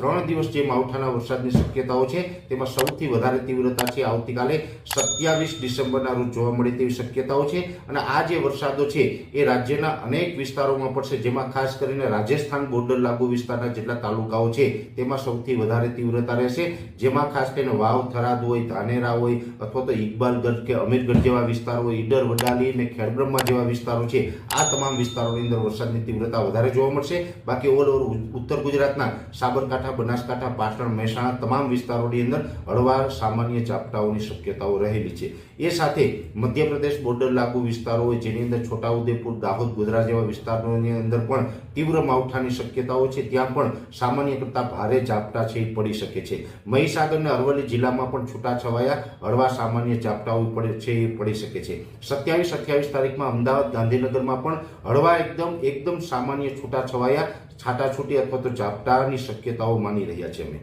દિવસ જે માવઠાના વરસાદની શક્યતાઓ છે, તેમાં સૌથી વધારે તીવ્રતા છે આવતીકાલે સત્યાવીસ ડિસેમ્બરના રોજ જોવા મળે તેવી શક્યતાઓ છે. અને આ જે વરસાદો છે, એ રાજ્યના અનેક વિસ્તારોમાં પડશે, જેમાં ખાસ કરીને રાજસ્થાન બોર્ડર લાગુ વિસ્તારના જેટલા તાલુકાઓ છે, તેમાં સૌથી વધારે તીવ્રતા રહેશે. જેમાં ખાસ કરીને વાવ, થરાદ હોય, ધાનેરા હોય, અથવા તો ઇકબાલગઢ કે અમીરગઢ જેવા વિસ્તારો હોય, ઈડર, વડાલી અને ખેડબ્રહ્મા જેવા વિસ્તારો છે, આ તમામ વિસ્તારોની અંદર વરસાદની તીવ્રતા વધારે જોવા મળશે. બાકી ઓલ ઓવર ઉત્તર ગુજરાતના સાબરકાંઠા બનાસકાંઠા પાટણ મહેસાણા તમામ વિસ્તારોની અંદર હળવા સામાન્ય ઝાપટાઓની શક્યતાઓ રહેલી છે. એ સાથે મધ્યપ્રદેશ બોર્ડર લાગુ વિસ્તારો હોય, જેની અંદર છોટાઉદેપુર, દાહોદ ગોધરા જેવા વિસ્તારોની અંદર પણ તીવ્ર માવઠાની શક્યતાઓ છે. ત્યાં પણ સામાન્ય કરતાં ભારે ઝાપટા છે એ પડી શકે છે. મહીસાગર અને અરવલ્લી જિલ્લામાં પણ છૂટાછવાયા હળવા સામાન્ય ઝાપટાઓ પડે છે, એ પડી શકે છે. સત્યાવીસ અઠ્યાવીસ તારીખમાં અમદાવાદ, ગાંધીનગરમાં પણ હળવા એકદમ એકદમ સામાન્ય છૂટાછવાયા, છાટાછૂટી અથવા તો ઝાપટાની શક્યતાઓ માની રહ્યા છે અમે.